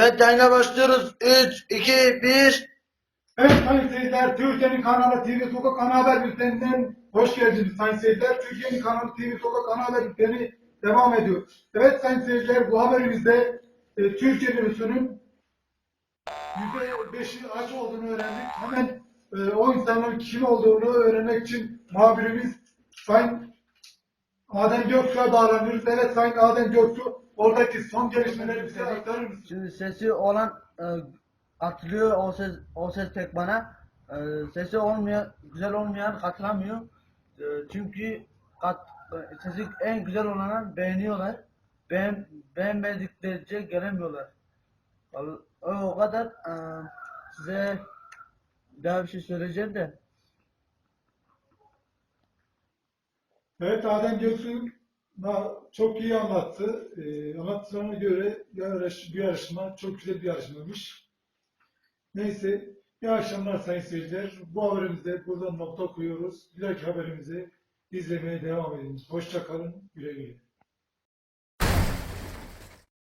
Evet yayına başlıyoruz. 3, 2, 1. Evet sayın seyirciler, Türkiye'nin kanalı TV Sokak Ana Haber Bülteni'nden hoş geldiniz sayın seyirciler. Türkiye'nin kanalı TV Sokak Ana Haber Bülteni devam ediyor. Evet sayın seyirciler, bu haberimizde e, Türkiye virüsünün %5'i aşı olduğunu öğrendik. Hemen e, o insanların kim olduğunu öğrenmek için muhabirimiz Sayın Adem Göksu'ya bağlanıyoruz. Evet Sayın Adem Göksu, oradaki son gelişmeleri bize aktarır mısınız? Şimdi sesi olan e, atılıyor o ses o ses tek bana. E, sesi olmayan güzel olmayan katılamıyor. E, çünkü kat, e, sesi en güzel olana beğeniyorlar. Beğen, beğenmediklerce gelemiyorlar. O, o kadar e, size daha bir şey söyleyeceğim de Evet Adem Göksu çok iyi anlattı. Ee, anlattıklarına göre yarış, bir yarışma çok güzel bir yarışmaymış. Neyse iyi akşamlar sayın seyirciler. Bu haberimizde buradan nokta koyuyoruz. Bir dahaki haberimizi izlemeye devam ediniz. Hoşça kalın. Güle güle.